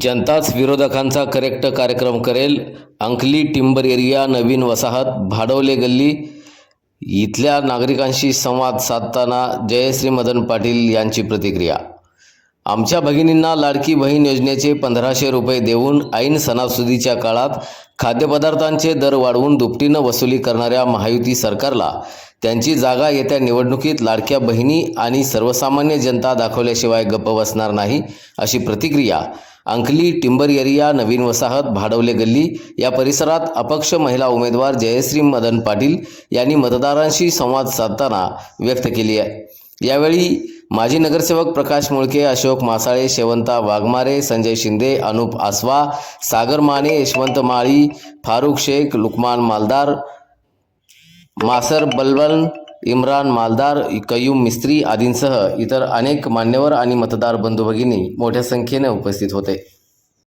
जनताच विरोधकांचा करेक्ट कार्यक्रम करेल. अंकली टिंबर एरिया नवीन वसाहत भाडवले गल्ली. इथल्या नागरिकांशी संवाद साधताना जयश्री मदन पाटील यांची प्रतिक्रिया. आमच्या भगिनींना लाडकी बहीण योजनेचे पंधराशे रुपये देऊन ऐन सणासुदीच्या काळात खाद्यपदार्थांचे दर वाढवून दुपटीनं वसुली करणाऱ्या महायुती सरकारला त्यांची जागा येत्या निवडणुकीत लाडक्या बहिणी आणि सर्वसामान्य जनता दाखवल्याशिवाय गप्प बसणार नाही अशी प्रतिक्रिया अंकली टिंबर एरिया नवीन वसाहत भाडवले गल्ली या परिसरात अपक्ष महिला उमेदवार जयश्री मदन पाटील यांनी मतदारांशी संवाद साधताना व्यक्त केली आहे. यावेळी माजी नगरसेवक प्रकाश मुळके अशोक मासाळे शेवंता वाघमारे संजय शिंदे अनुप आसवा सागर माने यशवंत माळी फारुख शेख लुकमान मालदार मासर बलबन इम्रान मालदार कयूम मिस्त्री आदींसह इतर अनेक मान्यवर आणि मतदार बंधू भगिनी मोठ्या संख्येने उपस्थित होते.